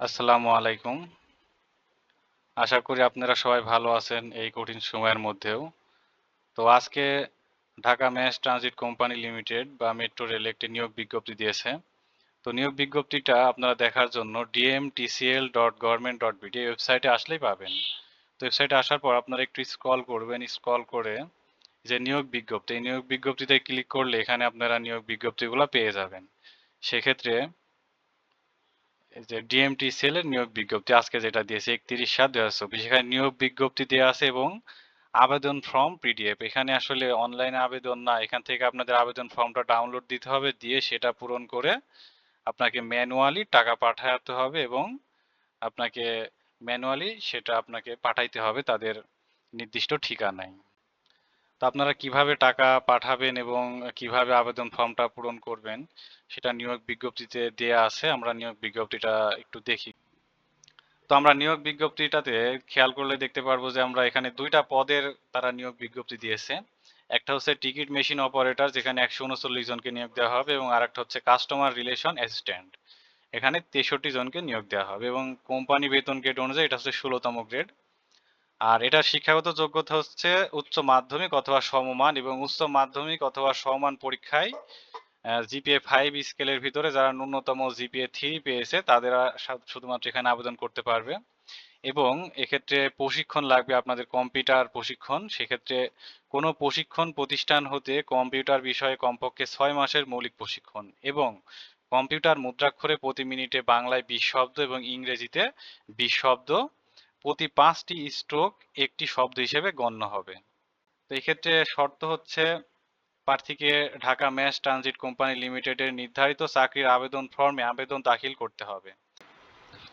আসসালামু আলাইকুম। আশা করি আপনারা সবাই ভালো আছেন এই কঠিন সময়ের মধ্যেও। তো আজকে Dhaka mass transit company limited বা মেট্রো রেল একটি নিয়োগ বিজ্ঞপ্তি দিয়েছে। তো নিয়োগ বিজ্ঞপ্তিটা আপনারা দেখার জন্য DMTCL dot government dot BD ওয়েবসাইটে আসলেই পাবেন। তো ওয়েবসাইটে আসার পর আপনারা একটু স্ক্রল করবেন, স্ক্রল করে যে নিয়োগ বিজ্ঞপ্তি, এই নিয়োগ বিজ্ঞপ্তিতে ক্লিক করলে এখানে আপনারা নিয়োগ বিজ্ঞপ্তিগুলো পেয়ে যাবেন। সেক্ষেত্রে যে ডিএমটি সেলের নিয়োগ বিজ্ঞপ্তি, আজকে যেটা দিয়েছে একত্রিশ সাত দুই হাজার চব্বিশ, এখানে নিয়োগ বিজ্ঞপ্তি দেওয়া আছে এবং আবেদন ফর্ম পিডিএফ এখানে আসলে অনলাইনে আবেদন না, এখান থেকে আপনাদের আবেদন ফর্মটা ডাউনলোড দিতে হবে, দিয়ে সেটা পূরণ করে আপনাকে ম্যানুয়ালি টাকা পাঠাতে হবে এবং আপনাকে ম্যানুয়ালি সেটা আপনাকে পাঠাইতে হবে, তাদের নির্দিষ্ট ঠিকানায়। তো আপনারা কীভাবে টাকা পাঠাবেন এবং কীভাবে আবেদন ফর্মটা পূরণ করবেন, সেটা নিয়োগ বিজ্ঞপ্তিতে দেয়া আছে, আমরা নিয়োগ বিজ্ঞপ্তিটা একটু দেখি। তো আমরা নিয়োগ বিজ্ঞপ্তিটাতে খেয়াল করলে দেখতে পারব যে আমরা এখানে দুইটা পদের তারা নিয়োগ বিজ্ঞপ্তি দিয়েছে। একটা হচ্ছে টিকিট মেশিন অপারেটর, যেখানে একশো উনচল্লিশ জনকে নিয়োগ দেওয়া হবে, এবং আরেকটা হচ্ছে কাস্টমার রিলেশন অ্যাসিস্ট্যান্ট। এখানে তেষট্টি জনকে নিয়োগ দেওয়া হবে, এবং কোম্পানি বেতন গ্রেড অনুযায়ী এটা হচ্ছে ষোলোতম গ্রেড আর এটার শিক্ষাগত যোগ্যতা হচ্ছে উচ্চ মাধ্যমিক অথবা সমমান এবং উচ্চ মাধ্যমিক অথবা সমমান পরীক্ষায় জিপিএ ফাইভ স্কেলের ভিতরে যারা ন্যূনতম জিপিএ থ্রি পেয়েছে তাদেরা শুধুমাত্র এখানে আবেদন করতে পারবে। এবং এক্ষেত্রে প্রশিক্ষণ লাগবে আপনাদের কম্পিউটার প্রশিক্ষণ। সেক্ষেত্রে কোনো প্রশিক্ষণ প্রতিষ্ঠান হতে কম্পিউটার বিষয়ে কমপক্ষে ছয় মাসের মৌলিক প্রশিক্ষণ এবং কম্পিউটার মুদ্রাক্ষরে প্রতি মিনিটে বাংলায় বিশ শব্দ এবং ইংরেজিতে বিশ শব্দ প্রতি পাঁচটি স্ট্রোক একটি শব্দ হিসেবে গণ্য হবে। তো এক্ষেত্রে শর্ত হচ্ছে প্রার্থীকে ঢাকা ম্যাস ট্রানজিট কোম্পানি লিমিটেডের নির্ধারিত চাকরির আবেদন ফর্মে আবেদন দাখিল করতে হবে।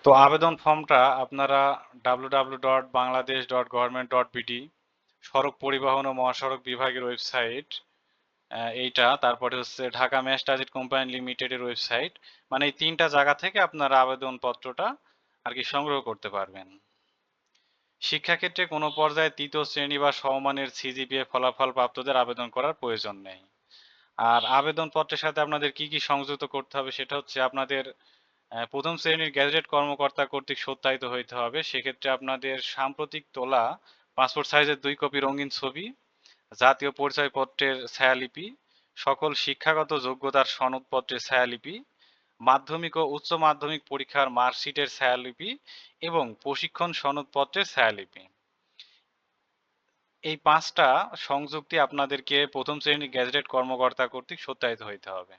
তো আবেদন ফর্মটা আপনারা W dot Bangladesh dot government dot BD সড়ক পরিবহন ও মহাসড়ক বিভাগের ওয়েবসাইট এইটা, তারপরে হচ্ছে ঢাকা ম্যাস ট্রানজিট কোম্পানি লিমিটেডের ওয়েবসাইট মানে এই তিনটা জায়গা থেকে আপনারা আবেদনপত্রটা আর কি সংগ্রহ করতে পারবেন। শিক্ষাক্ষেত্রে কোনো পর্যায়ে তৃতীয় শ্রেণি বা সমমানের সিজিপিএ ফলাফল প্রাপ্তদের আবেদন করার প্রয়োজন নেই। আর আবেদনপত্রের সাথে আপনাদের কি কি সংযুক্ত করতে হবে সেটা হচ্ছে আপনাদের প্রথম শ্রেণির গ্যাজেট কর্মকর্তা কর্তৃক সত্যায়িত হইতে হবে। সেক্ষেত্রে আপনাদের সাম্প্রতিক তোলা পাসপোর্ট সাইজের দুই কপি রঙিন ছবি, জাতীয় পরিচয়পত্রের ছায়ালিপি, সকল শিক্ষাগত যোগ্যতার সনদপত্রের ছায়ালিপি মাধ্যমিক ও উচ্চ মাধ্যমিক পরীক্ষার মার্কশিটের ছায়ালিপি এবং প্রশিক্ষণ সনদপত্রের ছায়ালিপি। এই পাঁচটা সংযুক্তি আপনাদেরকে প্রথম শ্রেণির গ্যাজেটেড কর্মকর্তা কর্তৃক সত্যায়িত হইতে হবে।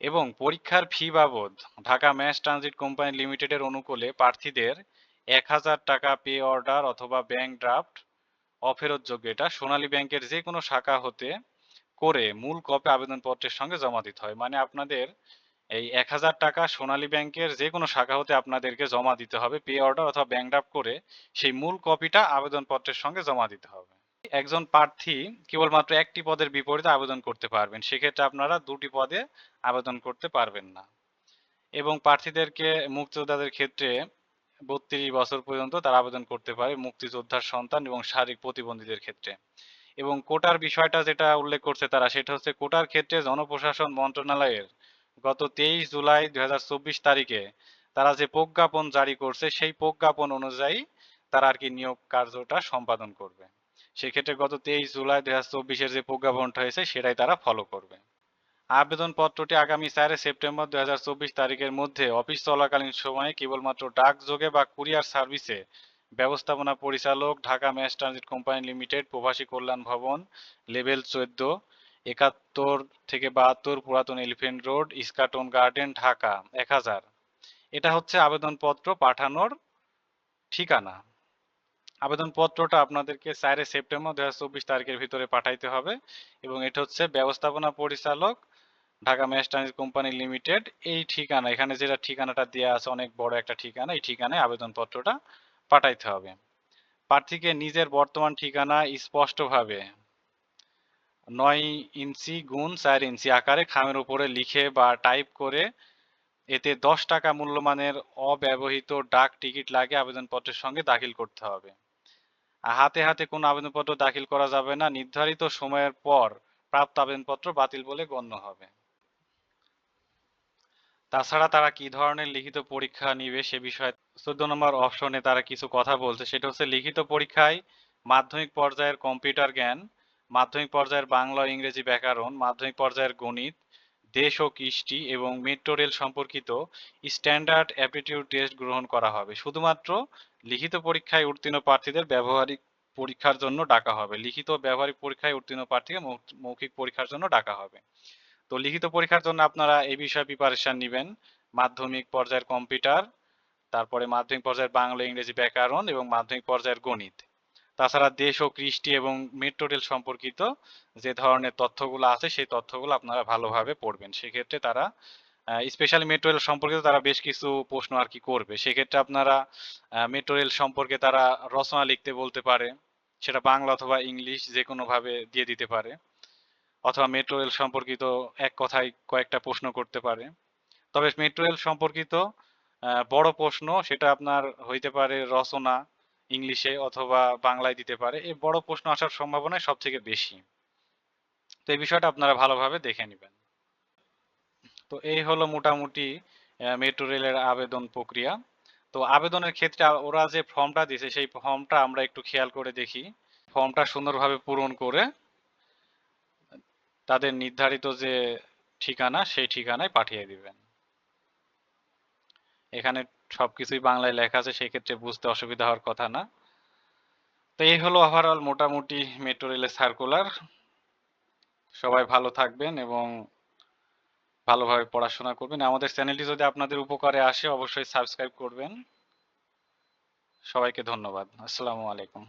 এবং পরীক্ষার ফি বাবদ ঢাকা ম্যাস ট্রানজিট কোম্পানি লিমিটেডের অনুকূলে প্রার্থীদের এক হাজার টাকা পে অর্ডার অথবা ব্যাংক ড্রাফট অফেরতযোগ্য এটা সোনালী ব্যাংকের যে কোনো শাখা হতে করে মূল কপি আবেদনপত্রের সঙ্গে জমা দিতে হয়। মানে আপনাদের এই এক হাজার টাকা সোনালী ব্যাংকের যে কোনো শাখা হতে আপনাদেরকে জমা দিতে হবে, পে অর্ডার অথবা ব্যাংক ড্রাফট করে সেই মূল কপিটা আবেদনপত্রের সঙ্গে জমা দিতে হবে। একজন প্রার্থী কেবলমাত্র একটি পদের বিপরীতে আবেদন করতে পারবেন, সেক্ষেত্রে আপনারা দুটি পদে আবেদন করতে পারবেন না। এবং প্রার্থীদেরকে মুক্তিযোদ্ধাদের ক্ষেত্রে বত্রিশ বছর পর্যন্ত তারা আবেদন করতে পারে মুক্তিযোদ্ধার সন্তান এবং শারীরিক প্রতিবন্ধীদের ক্ষেত্রে। এবং কোটার বিষয়টা যেটা উল্লেখ করছে তারা, সেটা হচ্ছে কোটার ক্ষেত্রে জনপ্রশাসন মন্ত্রণালয়ের গত তেইশ জুলাই দুই তারিখে তারা যে প্রজ্ঞাপন জারি করছে, সেই প্রজ্ঞাপন অনুযায়ী তারা আর কি নিয়োগ কার্যটা সম্পাদন করবে। সেক্ষেত্রে গত তেইশ জুলাই দুই হাজার চব্বিশের যে প্রজ্ঞাপনটা হয়েছে, সেটাই তারা ফলো করবে। আবেদনপত্রটি আগামী চারে সেপ্টেম্বর দুই হাজার চব্বিশ তারিখের মধ্যে অফিস চলাকালীন সময়ে কেবলমাত্র ডাকযোগে বা কুরিয়ার সার্ভিসে ব্যবস্থাপনা পরিচালক, Dhaka mass transit company limited, Probashi Kalyan Bhaban, level চোদ্দ একাত্তর থেকে বাহাত্তর পুরাতন elephant road, Eskaton garden, Dhaka, এক হাজার। এটা হচ্ছে আবেদনপত্র পাঠানোর ঠিকানা। আবেদনপত্রটা আপনাদেরকে চারে সেপ্টেম্বর দু হাজার চব্বিশ তারিখের ভিতরে পাঠাইতে হবে এবং এটা হচ্ছে ব্যবস্থাপনা পরিচালক ঢাকা ম্যাস কোম্পানি লিমিটেড। এই ঠিকানা, এখানে যেটা ঠিকানাটা দেওয়া আছে, অনেক বড় একটা ঠিকানা, এই ঠিকানায় আবেদনপত্রটা পাঠাইতে হবে। প্রার্থীকে নিজের বর্তমান ঠিকানা স্পষ্টভাবে নয় ইঞ্চি গুণ চার ইঞ্চি আকারে খামের উপরে লিখে বা টাইপ করে এতে দশ টাকা মূল্যমানের অব্যবহৃত ডাক টিকিট লাগে আবেদনপত্রের সঙ্গে দাখিল করতে হবে। হাতে হাতে কোনো আবেদনপত্র দাখিল করা যাবে না। নির্ধারিত সময়ের পর প্রাপ্ত আবেদনপত্র বাতিল বলে গণ্য হবে। তাছাড়া তারা কি ধরনের লিখিত পরীক্ষা নিবে সে বিষয়ে চোদ্দ নম্বর অপশনে তারা কিছু কথা বলছে। সেটা হচ্ছে লিখিত পরীক্ষায় মাধ্যমিক পর্যায়ের কম্পিউটার জ্ঞান মাধ্যমিক পর্যায়ের বাংলা ইংরেজি ব্যাকরণ, মাধ্যমিক পর্যায়ের গণিত, দেশ ও কৃষ্টি এবং মেট্রো রেল সম্পর্কিত স্ট্যান্ডার্ড অ্যাপটিটিউড টেস্ট গ্রহণ করা হবে। শুধুমাত্র লিখিত পরীক্ষায় উত্তীর্ণ প্রার্থীদের ব্যবহারিক পরীক্ষার জন্য ডাকা হবে। লিখিত ব্যবহারিক পরীক্ষায় উত্তীর্ণ প্রার্থীকে মৌখিক পরীক্ষার জন্য ডাকা হবে। তো লিখিত পরীক্ষার জন্য আপনারা এই বিষয়ে প্রিপারেশন নেবেন। মাধ্যমিক পর্যায়ের কম্পিউটার, তারপরে মাধ্যমিক পর্যায়ের বাংলা ইংরেজি ব্যাকরণ এবং মাধ্যমিক পর্যায়ের গণিত। তাছাড়া দেশ ও কৃষ্টি এবং মেট্রো রেল সম্পর্কিত যে ধরনের তথ্যগুলো আছে, সেই তথ্যগুলো আপনারা ভালোভাবে পড়বেন। সেক্ষেত্রে তারা স্পেশালি মেট্রো রেল সম্পর্কিত তারা বেশ কিছু প্রশ্ন আর কি করবে। সেক্ষেত্রে আপনারা মেট্রো রেল সম্পর্কে তারা রচনা লিখতে বলতে পারে, সেটা বাংলা অথবা ইংলিশ যে ভাবে দিয়ে দিতে পারে, অথবা মেট্রো রেল সম্পর্কিত এক কথায় কয়েকটা প্রশ্ন করতে পারে। তবে মেট্রো রেল সম্পর্কিত বড় প্রশ্ন, সেটা আপনার হইতে পারে রচনা ইংলিশে অথবা বাংলায় দিতে পারে। এই বড় প্রশ্ন আসার সম্ভাবনা সব থেকে বেশি। তো এই বিষয়টা আপনারা ভালোভাবে দেখে নেবেন। তো এই হলো মোটামুটি মেট্রো রেলের আবেদন প্রক্রিয়া। তো আবেদনের ক্ষেত্রে ওরা যে ফর্মটা দিয়েছে, সেই ফর্মটা আমরা একটু খেয়াল করে দেখি। ফর্মটা সুন্দরভাবে পূরণ করে তাদের নির্ধারিত যে ঠিকানা, সেই ঠিকানায় পাঠিয়ে দিবেন। এখানে সবকিছুই বাংলায় লেখা আছে সেই ক্ষেত্রে বুঝতে অসুবিধা হওয়ার কথা না। তো এই হলো ওভারঅল মোটামুটি মেট্রো রেলের সার্কুলার সবাই ভালো থাকবেন এবং ভালোভাবে পড়াশোনা করবেন। আমাদের চ্যানেলটি যদি আপনাদের উপকারে আসে, অবশ্যই সাবস্ক্রাইব করবেন। সবাইকে ধন্যবাদ। আসসালামু আলাইকুম।